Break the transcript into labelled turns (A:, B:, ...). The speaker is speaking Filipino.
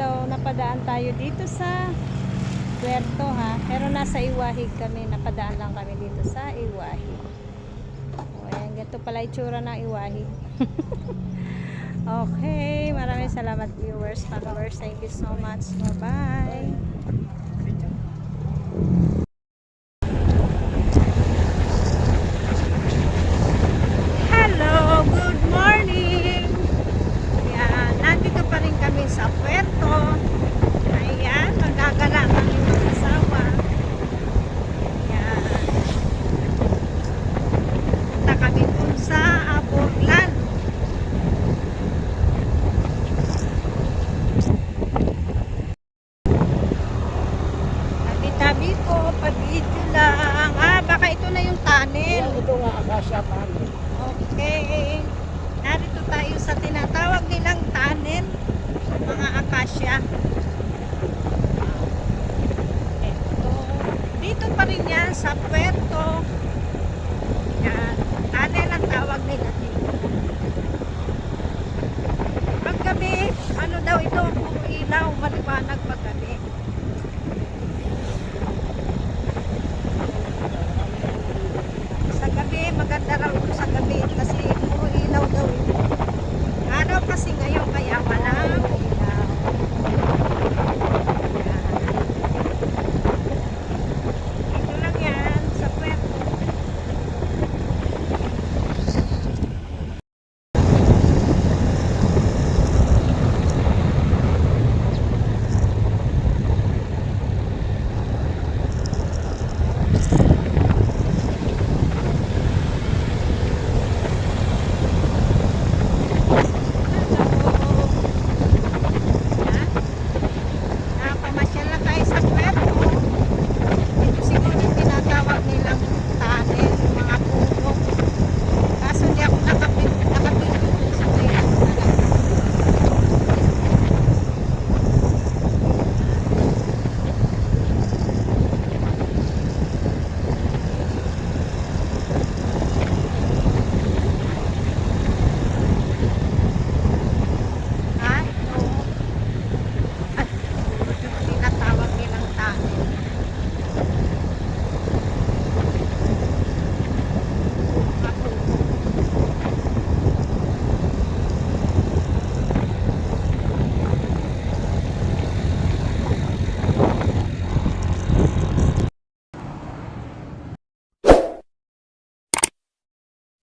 A: Hello, napadaan tayo dito sa Puerto ha. Pero nasa Iwahig kami, napadaan lang kami dito sa Iwahig. O, ayan, ganito pala itsura ng Iwahig. okay, maraming salamat viewers, followers. Thank you so much. Bye-bye. namin yan sa Puerto. Yan. Tunnel ang tawag nila dito. Paggabi, ano daw ito, puro ilaw, maliwanag paggabi. Sa gabi, maganda raw sa gabi kasi